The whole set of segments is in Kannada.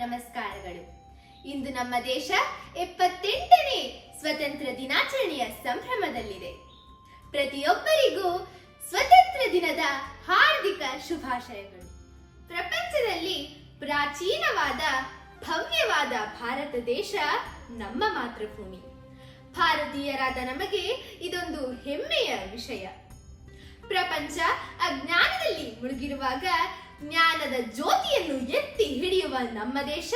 ನಮಸ್ಕಾರಗಳು. ಇಂದು ನಮ್ಮ ದೇಶ ಎಪ್ಪತ್ತೆಂಟನೇ ಸ್ವತಂತ್ರ ದಿನಾಚರಣೆಯ ಸಂಭ್ರಮದಲ್ಲಿದೆ. ಪ್ರತಿಯೊಬ್ಬರಿಗೂ ಸ್ವತಂತ್ರ ದಿನದ ಹಾರ್ದಿಕ ಶುಭಾಶಯಗಳು. ಪ್ರಪಂಚದಲ್ಲಿ ಪ್ರಾಚೀನವಾದ, ಭವ್ಯವಾದ ಭಾರತ ದೇಶ ನಮ್ಮ ಮಾತೃಭೂಮಿ. ಭಾರತೀಯರಾದ ನಮಗೆ ಇದೊಂದು ಹೆಮ್ಮೆಯ ವಿಷಯ. ಪ್ರಪಂಚ ಅಜ್ಞಾನದಲ್ಲಿ ಮುಳುಗಿರುವಾಗ ಜ್ಞಾನದ ಜ್ಯೋತಿಯನ್ನು ಎತ್ತಿ ನಮ್ಮ ದೇಶ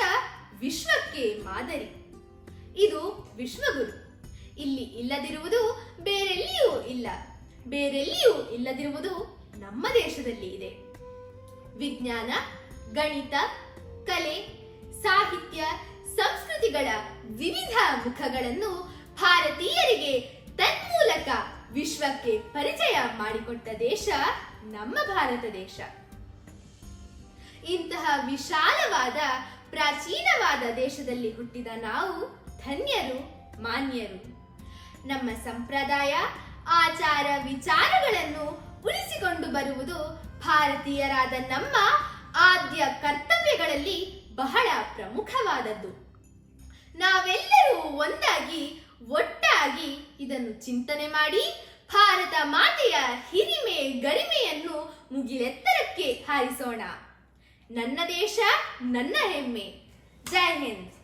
ವಿಶ್ವಕ್ಕೆ ಮಾದರಿ. ಇದು ವಿಶ್ವಗುರು. ಇಲ್ಲಿ ಇಲ್ಲದಿರುವುದು ಬೇರೆಲ್ಲಿಯೂ ಇಲ್ಲ. ಬೇರೆಲ್ಲಿಯೂ ಇಲ್ಲದಿರುವುದು ನಮ್ಮ ದೇಶದಲ್ಲಿ ಇದೆ. ವಿಜ್ಞಾನ, ಗಣಿತ, ಕಲೆ, ಸಾಹಿತ್ಯ, ಸಂಸ್ಕೃತಿಗಳ ವಿವಿಧ ಮುಖಗಳನ್ನು ಭಾರತೀಯರಿಗೆ ತನ್ಮೂಲಕ ವಿಶ್ವಕ್ಕೆ ಪರಿಚಯ ಮಾಡಿಕೊಟ್ಟ ದೇಶ ನಮ್ಮ ಭಾರತ ದೇಶ. ಇಂತಹ ವಿಶಾಲವಾದ, ಪ್ರಾಚೀನವಾದ ದೇಶದಲ್ಲಿ ಹುಟ್ಟಿದ ನಾವು ಧನ್ಯರು, ಮಾನ್ಯರು. ನಮ್ಮ ಸಂಪ್ರದಾಯ, ಆಚಾರ ವಿಚಾರಗಳನ್ನು ಉಳಿಸಿಕೊಂಡು ಬರುವುದು ಭಾರತೀಯರಾದ ನಮ್ಮ ಆದ್ಯ ಕರ್ತವ್ಯಗಳಲ್ಲಿ ಬಹಳ ಪ್ರಮುಖವಾದದ್ದು. ನಾವೆಲ್ಲರೂ ಒಂದಾಗಿ, ಒಟ್ಟಾಗಿ ಇದನ್ನು ಚಿಂತನೆ ಮಾಡಿ, ಭಾರತ ಮಾತೆಯ ಹಿರಿಮೆ, ಗರಿಮೆಯನ್ನು ಮುಗಿಲೆತ್ತರಕ್ಕೆ ಹಾರಿಸೋಣ. ನನ್ನ ದೇಶ ನನ್ನ ಹೆಮ್ಮೆ. ಜೈ ಹಿಂದ್.